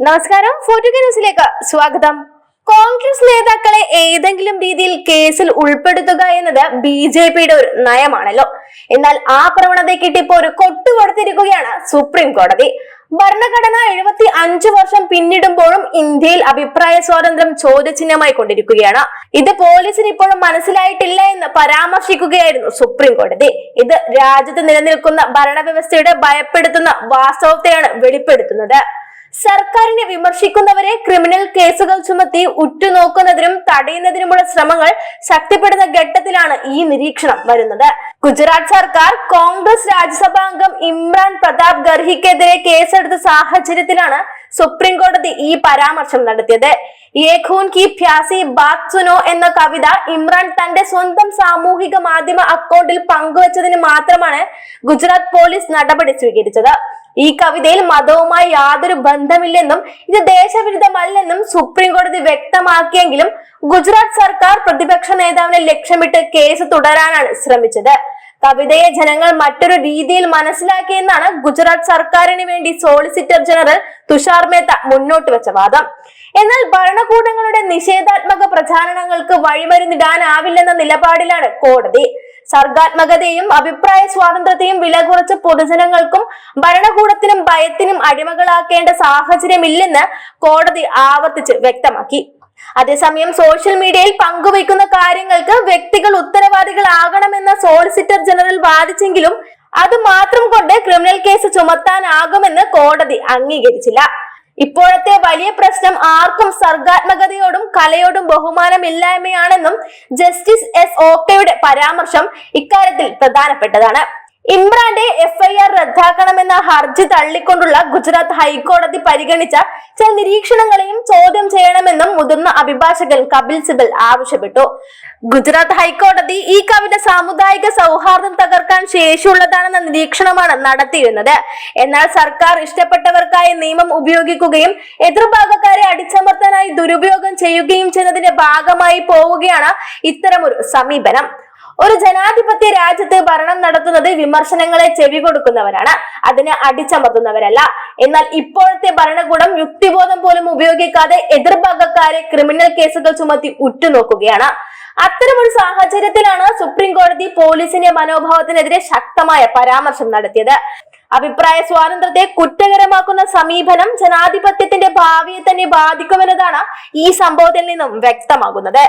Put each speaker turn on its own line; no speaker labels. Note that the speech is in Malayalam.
നമസ്കാരം ന്യൂസിലേക്ക് സ്വാഗതം. കോൺഗ്രസ് നേതാക്കളെ ഏതെങ്കിലും രീതിയിൽ കേസിൽ ഉൾപ്പെടുത്തുക എന്നത് ബി ജെ പിയുടെ ഒരു നയമാണല്ലോ. എന്നാൽ ആ പ്രവണതയ്ക്കിട്ട് ഇപ്പോൾ ഒരു കൊട്ടു കൊടുത്തിരിക്കുകയാണ് സുപ്രീം കോടതി. ഭരണഘടന എഴുപത്തി അഞ്ചു വർഷം പിന്നിടുമ്പോഴും ഇന്ത്യയിൽ അഭിപ്രായ സ്വാതന്ത്ര്യം ചോദ്യചിഹ്നമായി കൊണ്ടിരിക്കുകയാണ്. ഇത് പോലീസിന് ഇപ്പോഴും മനസ്സിലായിട്ടില്ല എന്ന് പരാമർശിക്കുകയായിരുന്നു സുപ്രീം കോടതി. ഇത് രാജ്യത്ത് നിലനിൽക്കുന്ന ഭരണവ്യവസ്ഥയുടെ ഭയപ്പെടുത്തുന്ന വാസ്തവത്തെയാണ് വെളിപ്പെടുത്തുന്നത്. സർക്കാരിനെ വിമർശിക്കുന്നവരെ ക്രിമിനൽ കേസുകൾ ചുമത്തി ഉറ്റുനോക്കുന്നതിനും തടയുന്നതിനുമുള്ള ശ്രമങ്ങൾ ശക്തിപ്പെടുന്ന ഘട്ടത്തിലാണ് ഈ നിരീക്ഷണം വരുന്നത്. ഗുജറാത്ത് സർക്കാർ കോൺഗ്രസ് രാജ്യസഭാ അംഗം ഇമ്രാൻ പ്രതാപ് ഗർഹിക്കെതിരെ കേസെടുത്ത സാഹചര്യത്തിലാണ് സുപ്രീം കോടതി ഈ പരാമർശം നടത്തിയത്. യേ ഖൂൻ കി പ്യാസി ബാത് സുനോ എന്ന കവിത ഇമ്രാൻ തന്റെ സ്വന്തം സാമൂഹിക മാധ്യമ അക്കൗണ്ടിൽ പങ്കുവച്ചതിന് മാത്രമാണ് ഗുജറാത്ത് പോലീസ് നടപടി സ്വീകരിച്ചത്. ഈ കവിതയിൽ മതവുമായി യാതൊരു ബന്ധമില്ലെന്നും ഇത് ദേശവിരുദ്ധമല്ലെന്നും സുപ്രീം കോടതി വ്യക്തമാക്കിയെങ്കിലും ഗുജറാത്ത് സർക്കാർ പ്രതിപക്ഷ നേതാവിനെ ലക്ഷ്യമിട്ട് കേസ് തുടരാനാണ് ശ്രമിച്ചത്. കവിതയെ ജനങ്ങൾ മറ്റൊരു രീതിയിൽ മനസ്സിലാക്കിയെന്നാണ് ഗുജറാത്ത് സർക്കാരിന് വേണ്ടി സോളിസിറ്റർ ജനറൽ തുഷാർ മേത്ത മുന്നോട്ട് വെച്ച വാദം. എന്നാൽ ഭരണകൂടങ്ങളുടെ നിഷേധാത്മക പ്രചാരണങ്ങൾക്ക് വഴിമരുന്നിടാനാവില്ലെന്ന നിലപാടിലാണ് കോടതി. സർഗാത്മകതയും അഭിപ്രായ സ്വാതന്ത്ര്യത്തെയും വില കുറച്ച് പൊതുജനങ്ങൾക്കും ഭരണകൂടത്തിനും ഭയത്തിനും അടിമകളാക്കേണ്ട സാഹചര്യമില്ലെന്ന് കോടതി ആവർത്തിച്ച് വ്യക്തമാക്കി. അതേസമയം സോഷ്യൽ മീഡിയയിൽ പങ്കുവയ്ക്കുന്ന കാര്യങ്ങൾക്ക് വ്യക്തികൾ ഉത്തരവാദികളാകണമെന്ന സോളിസിറ്റർ ജനറൽ വാദിച്ചെങ്കിലും അത് മാത്രം കൊണ്ട് ക്രിമിനൽ കേസ് ചുമത്താനാകുമെന്ന് കോടതി അംഗീകരിച്ചില്ല. ഇപ്പോഴത്തെ വലിയ പ്രശ്നം ആർക്കും സർഗാത്മകതയോടും കലയോടും ബഹുമാനമില്ലായ്മയാണെന്നും ജസ്റ്റിസ് എസ് ഓക്കയുടെ പരാമർശം ഇക്കാര്യത്തിൽ പ്രധാനപ്പെട്ടതാണ്. ഇമ്രാന്റെ എഫ്ഐആർ റദ്ദാക്കണമെന്ന ഹർജി തള്ളിക്കൊണ്ടുള്ള ഗുജറാത്ത് ഹൈക്കോടതി പരിഗണിച്ച ചില നിരീക്ഷണങ്ങളെയും ചോദ്യം ചെയ്യണമെന്നും മുതിർന്ന അഭിഭാഷകൻ കപിൽ സിബൽ ആവശ്യപ്പെട്ടു. ഗുജറാത്ത് ഹൈക്കോടതി ഈ കവിത സാമുദായിക സൗഹാർദ്ദം തകർക്കാൻ ശേഷിയുള്ളതാണെന്ന നിരീക്ഷണമാണ് നടത്തിയിരുന്നത്. എന്നാൽ സർക്കാർ ഇഷ്ടപ്പെട്ടവർക്കായി നിയമം ഉപയോഗിക്കുകയും എതിർഭാഗക്കാരെ അടിച്ചമർത്താനായി ദുരുപയോഗം ചെയ്യുകയും ചെയ്യുന്നതിന്റെ ഭാഗമായി പോവുകയാണ് ഇത്തരമൊരു സമീപനം. ഒരു ജനാധിപത്യ രാജ്യത്ത് ഭരണം നടത്തുന്നത് വിമർശനങ്ങളെ ചെവി കൊടുക്കുന്നവരാണ്. അതിനെ അടിച്ചമർത്തുന്നവരല്ല. എന്നാൽ ഇപ്പോഴത്തെ ഭരണകൂടം യുക്തിബോധം പോലും ഉപയോഗിക്കാതെ എതിർഭാഗക്കാരെ ക്രിമിനൽ കേസുകൾ ചുമത്തി ഉറ്റുനോക്കുകയാണ്. അത്തരമൊരു സാഹചര്യത്തിലാണ് സുപ്രീം കോടതി പോലീസിന്റെ മനോഭാവത്തിനെതിരെ ശക്തമായ പരാമർശം നടത്തിയത്. അഭിപ്രായ സ്വാതന്ത്ര്യത്തെ കുറ്റകരമാക്കുന്ന സമീപനം ജനാധിപത്യത്തിന്റെ ഭാവിയെ തന്നെ ബാധിക്കുമെന്നതാണ് ഈ സംഭവത്തിൽ നിന്നും വ്യക്തമാകുന്നത്.